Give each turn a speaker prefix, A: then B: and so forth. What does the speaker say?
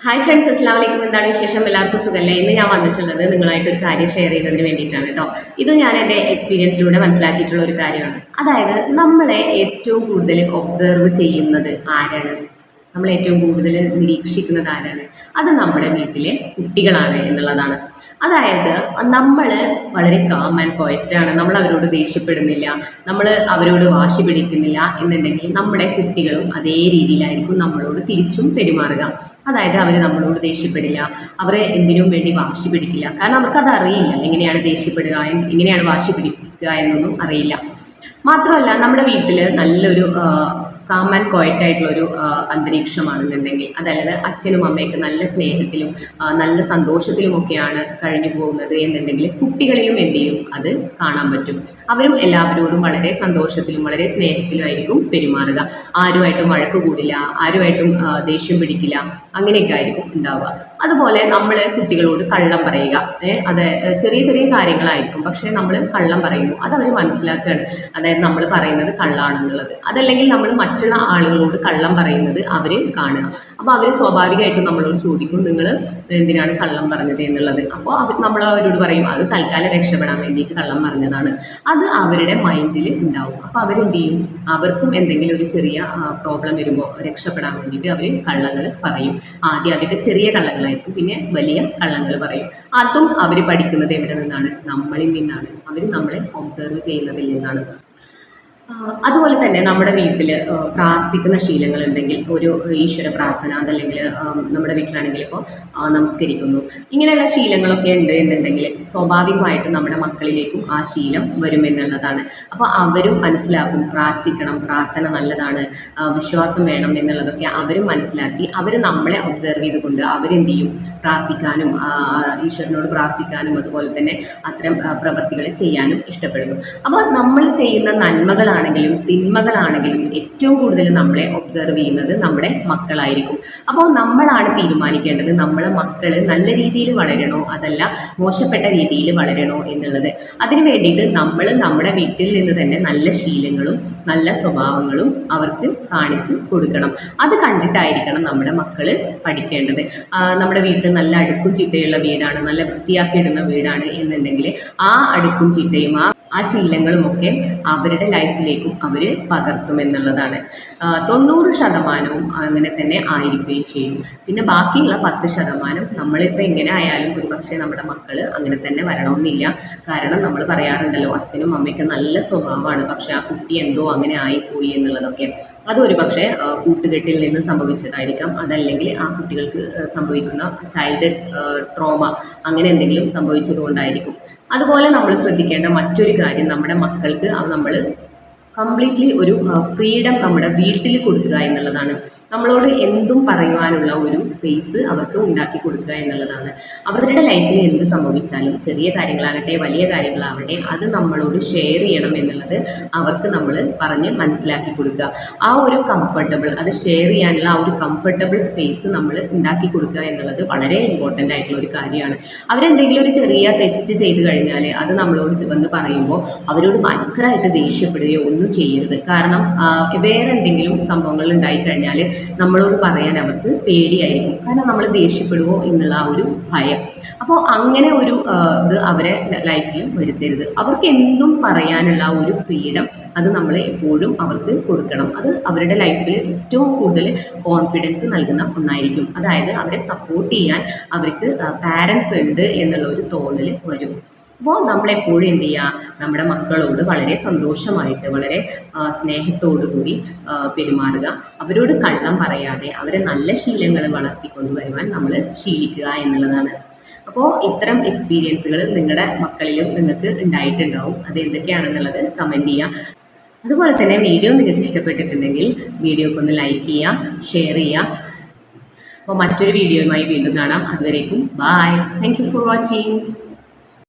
A: Hi friends അസ്ലാം വലൈക്കും എന്താണ് വിശേഷം? എല്ലാവർക്കും സുഖമല്ലേ ഇന്ന് ഞാൻ വന്നിട്ടുള്ളത് നിങ്ങളായിട്ട് ഒരു കാര്യം ഷെയർ ചെയ്യുന്നതിന് വേണ്ടിയിട്ടാണ് കേട്ടോ ഇത് ഞാൻ എന്റെ എക്സ്പീരിയൻസിലൂടെ മനസ്സിലാക്കിയിട്ടുള്ള ഒരു കാര്യമാണ്. അതായത് നമ്മളെ ഏറ്റവും കൂടുതൽ ഒബ്സർവ് ചെയ്യുന്നത് ആരാണ്? നമ്മൾ ഏറ്റവും കൂടുതൽ നിരീക്ഷിക്കുന്നത് ആരാണ്? അത് നമ്മുടെ വീട്ടിലെ കുട്ടികളാണ് എന്നുള്ളതാണ്. അതായത് നമ്മൾ വളരെ കാം ആൻഡ് ക്വയറ്റാണ് നമ്മൾ അവരോട് ദേഷ്യപ്പെടുന്നില്ല. നമ്മൾ അവരോട് വാശി പിടിക്കുന്നില്ല എന്നുണ്ടെങ്കിൽ നമ്മുടെ കുട്ടികളും അതേ രീതിയിലായിരിക്കും നമ്മളോട് തിരിച്ചും പെരുമാറുക. അതായത് അവർ നമ്മളോട് ദേഷ്യപ്പെടില്ല. അവർ എന്തിനും വേണ്ടി വാശി പിടിക്കില്ല. കാരണം അവർക്കത് അറിയില്ല. എങ്ങനെയാണ് ദേഷ്യപ്പെടുക? എങ്ങനെയാണ് വാശി പിടിക്കുക എന്നൊന്നും അറിയില്ല. മാത്രമല്ല നമ്മുടെ വീട്ടിൽ നല്ലൊരു കാം ആൻഡ് ക്വയറ്റ് ആയിട്ടുള്ള ഒരു അന്തരീക്ഷമാണെന്നുണ്ടെങ്കിൽ അതായത് അച്ഛനും അമ്മയൊക്കെ നല്ല സ്നേഹത്തിലും നല്ല സന്തോഷത്തിലുമൊക്കെയാണ് കഴിഞ്ഞു പോകുന്നത് എന്നുണ്ടെങ്കിൽ കുട്ടികളിലും എന്ത് ചെയ്യും? അത് കാണാൻ പറ്റും. അവരും എല്ലാവരോടും വളരെ സന്തോഷത്തിലും വളരെ സ്നേഹത്തിലുമായിരിക്കും പെരുമാറുക. ആരുമായിട്ടും വഴക്ക് കൂടില്ല ആരുമായിട്ടും ദേഷ്യം പിടിക്കില്ല അങ്ങനെയൊക്കെ ആയിരിക്കും ഉണ്ടാവുക. അതുപോലെ നമ്മൾ കുട്ടികളോട് കള്ളം പറയുക അത് ചെറിയ ചെറിയ കാര്യങ്ങളായിരിക്കും. പക്ഷേ നമ്മൾ കള്ളം പറയുന്നു അത് മനസ്സിലാക്കുകയാണ്. അതായത് നമ്മൾ പറയുന്നത് കള്ളാണെന്നുള്ളത്. അതല്ലെങ്കിൽ നമ്മൾ മറ്റുള്ള ആളുകളോട് കള്ളം പറയുന്നത് അവർ കാണുക. അപ്പോൾ അവർ സ്വാഭാവികമായിട്ടും നമ്മളോട് ചോദിക്കും നിങ്ങൾ എന്തിനാണ് കള്ളം പറഞ്ഞത് എന്നുള്ളത്? അപ്പോൾ അവർ നമ്മൾ അവരോട് പറയും അത് തൽക്കാലം രക്ഷപ്പെടാൻ വേണ്ടിയിട്ട് കള്ളം പറഞ്ഞതാണ്. അത് അവരുടെ മൈൻഡിൽ ഉണ്ടാവും. അപ്പോൾ അവരെന്ത് ചെയ്യും? അവർക്കും എന്തെങ്കിലും ഒരു ചെറിയ പ്രോബ്ലം വരുമ്പോൾ രക്ഷപ്പെടാൻ വേണ്ടിയിട്ട് അവർ കള്ളങ്ങൾ പറയും. ആദ്യം അതൊക്കെ ചെറിയ കള്ളങ്ങളായിരിക്കും പിന്നെ വലിയ കള്ളങ്ങൾ പറയും. അതും അവർ പഠിക്കുന്നത് എവിടെ നിന്നാണ്? നമ്മളിൽ നിന്നാണ്. അവർ നമ്മളെ ഒബ്സർവ് ചെയ്യുന്നതിൽ നിന്നാണ്. അതുപോലെ തന്നെ നമ്മുടെ വീട്ടിൽ പ്രാർത്ഥിക്കുന്ന ശീലങ്ങൾ ഉണ്ടെങ്കിൽ ഒരു ഈശ്വര പ്രാർത്ഥന അതല്ലെങ്കിൽ നമ്മുടെ വീട്ടിലാണെങ്കിൽ ഇപ്പോൾ നമസ്കരിക്കുന്നു. ഇങ്ങനെയുള്ള ശീലങ്ങളൊക്കെ ഉണ്ട് എന്നുണ്ടെങ്കിൽ സ്വാഭാവികമായിട്ടും നമ്മുടെ മക്കളിലേക്കും ആ ശീലം വരും എന്നുള്ളതാണ്. അപ്പോൾ അവരും മനസ്സിലാക്കും പ്രാർത്ഥിക്കണം പ്രാർത്ഥന നല്ലതാണ് വിശ്വാസം വേണം എന്നുള്ളതൊക്കെ അവരും മനസ്സിലാക്കി അവർ നമ്മളെ ഒബ്സർവ് ചെയ്തുകൊണ്ട് അവരെന്ത് ചെയ്യും പ്രാർത്ഥിക്കാനും ഈശ്വരനോട് പ്രാർത്ഥിക്കാനും അതുപോലെ തന്നെ അത്തരം പ്രവൃത്തികൾ ചെയ്യാനും ഇഷ്ടപ്പെടുന്നു. അപ്പോൾ നമ്മൾ ചെയ്യുന്ന നന്മകളാണെങ്കിലും തിന്മകളാണെങ്കിലും ഏറ്റവും കൂടുതൽ നമ്മളെ ഒബ്സർവ് ചെയ്യുന്നത് നമ്മുടെ മക്കളായിരിക്കും. അപ്പോൾ നമ്മളാണ് തീരുമാനിക്കേണ്ടത് നമ്മളെ മക്കൾ നല്ല രീതിയിൽ വളരണോ അതല്ല മോശപ്പെട്ട രീതിയിൽ വളരണോ എന്നുള്ളത്. അതിന് വേണ്ടിയിട്ട് നമ്മൾ നമ്മുടെ വീട്ടിൽ നിന്ന് തന്നെ നല്ല ശീലങ്ങളും നല്ല സ്വഭാവങ്ങളും അവർക്ക് കാണിച്ചു കൊടുക്കണം. അത് കണ്ടിട്ടായിരിക്കണം നമ്മുടെ മക്കൾ പഠിക്കേണ്ടത്. നമ്മുടെ വീട്ടിൽ നല്ല അടുക്കും ചിട്ടയുള്ള വീടാണ് നല്ല വൃത്തിയാക്കി ഇടുന്ന വീടാണ് എന്നുണ്ടെങ്കിൽ ആ അടുക്കും ചിട്ടയും ആ ആ ശീലങ്ങളുമൊക്കെ അവരുടെ ലൈഫിലേക്കും അവർ പകർത്തുമെന്നുള്ളതാണ്. തൊണ്ണൂറ് ശതമാനവും അങ്ങനെ തന്നെ ആയിരിക്കുകയും ചെയ്യും. പിന്നെ ബാക്കിയുള്ള പത്ത് ശതമാനം നമ്മളിപ്പോൾ എങ്ങനെ ആയാലും ഒരു പക്ഷേ നമ്മുടെ മക്കൾ അങ്ങനെ തന്നെ വരണമെന്നില്ല. കാരണം നമ്മൾ പറയാറുണ്ടല്ലോ അച്ഛനും അമ്മയ്ക്ക് നല്ല സ്വഭാവമാണ്. പക്ഷെ ആ കുട്ടി എന്തോ അങ്ങനെ ആയിപ്പോയി എന്നുള്ളതൊക്കെ. അതൊരു പക്ഷേ കൂട്ടുകെട്ടിൽ നിന്ന് സംഭവിച്ചതായിരിക്കാം. അതല്ലെങ്കിൽ ആ കുട്ടികൾക്ക് സംഭവിക്കുന്ന ചൈൽഡ് ട്രോമ അങ്ങനെ എന്തെങ്കിലും സംഭവിച്ചതുകൊണ്ടായിരിക്കും. അതുപോലെ നമ്മൾ ശ്രദ്ധിക്കേണ്ട മറ്റൊരു കാര്യം നമ്മുടെ മക്കൾക്ക് അത് നമ്മൾ കംപ്ലീറ്റ്ലി ഒരു ഫ്രീഡം നമ്മുടെ വീട്ടിൽ കൊടുക്കുക എന്നുള്ളതാണ്. നമ്മളോട് എന്തും പറയുവാനുള്ള ഒരു സ്പേസ് അവർക്ക് ഉണ്ടാക്കി കൊടുക്കുക എന്നുള്ളതാണ്. അവരുടെ ലൈഫിൽ എന്ത് സംഭവിച്ചാലും ചെറിയ കാര്യങ്ങളാകട്ടെ വലിയ കാര്യങ്ങളാവട്ടെ അത് നമ്മളോട് ഷെയർ ചെയ്യണം എന്നുള്ളത് അവർക്ക് നമ്മൾ പറഞ്ഞ് മനസ്സിലാക്കി കൊടുക്കുക. ആ ഒരു കംഫർട്ടബിൾ അത് ഷെയർ ചെയ്യാനുള്ള ആ ഒരു കംഫർട്ടബിൾ സ്പേസ് നമ്മൾ ഉണ്ടാക്കി കൊടുക്കുക എന്നുള്ളത് വളരെ ഇമ്പോർട്ടന്റ് ആയിട്ടുള്ള ഒരു കാര്യമാണ്. അവരെന്തെങ്കിലും ഒരു ചെറിയ തെറ്റ് ചെയ്ത് കഴിഞ്ഞാൽ അത് നമ്മളോട് വന്ന് പറയുമ്പോൾ അവരോട് ഭയങ്കരമായിട്ട് ദേഷ്യപ്പെടുകയോ ഒന്നും ചെയ്യരുത്. കാരണം വേറെ എന്തെങ്കിലും സംഭവങ്ങൾ ഉണ്ടായി കഴിഞ്ഞാൽ നമ്മളോട് പറയാൻ അവർക്ക് പേടിയായിരിക്കും. കാരണം നമ്മൾ ദേഷ്യപ്പെടുമോ എന്നുള്ള ആ ഒരു ഭയം. അപ്പോൾ അങ്ങനെ ഒരു ഇത് അവരെ ലൈഫിൽ വരുത്തരുത്. അവർക്ക് എന്തും പറയാനുള്ള ഒരു ഫ്രീഡം അത് നമ്മൾ എപ്പോഴും അവർക്ക് കൊടുക്കണം. അത് അവരുടെ ലൈഫിൽ ഏറ്റവും കൂടുതൽ കോൺഫിഡൻസ് നൽകുന്ന ഒന്നായിരിക്കും. അതായത് അവരെ സപ്പോർട്ട് ചെയ്യാൻ അവർക്ക് പാരൻസ് ഉണ്ട് എന്നുള്ള ഒരു തോന്നൽ വരും. അപ്പോൾ നമ്മളെപ്പോഴും എന്ത് ചെയ്യുക നമ്മുടെ മക്കളോട് വളരെ സന്തോഷമായിട്ട് വളരെ സ്നേഹത്തോടു കൂടി പെരുമാറുക. അവരോട് കള്ളം പറയാതെ അവരെ നല്ല ശീലങ്ങൾ വളർത്തിക്കൊണ്ടുവരുവാൻ നമ്മൾ ശീലിക്കുക എന്നുള്ളതാണ്. അപ്പോൾ ഇത്തരം എക്സ്പീരിയൻസുകൾ നിങ്ങളുടെ മക്കളിലും നിങ്ങൾക്ക് ഉണ്ടായിട്ടുണ്ടാവും. അത് എന്തൊക്കെയാണെന്നുള്ളത് കമന്റ് ചെയ്യുക അതുപോലെ തന്നെ വീഡിയോ നിങ്ങൾക്ക് ഇഷ്ടപ്പെട്ടിട്ടുണ്ടെങ്കിൽ വീഡിയോക്ക് ഒന്ന് ലൈക്ക് ചെയ്യുക ഷെയർ ചെയ്യുക അപ്പോൾ മറ്റൊരു വീഡിയോയുമായി വീണ്ടും കാണാം. അതുവരേക്കും ബായ് താങ്ക് ഫോർ വാച്ചിങ്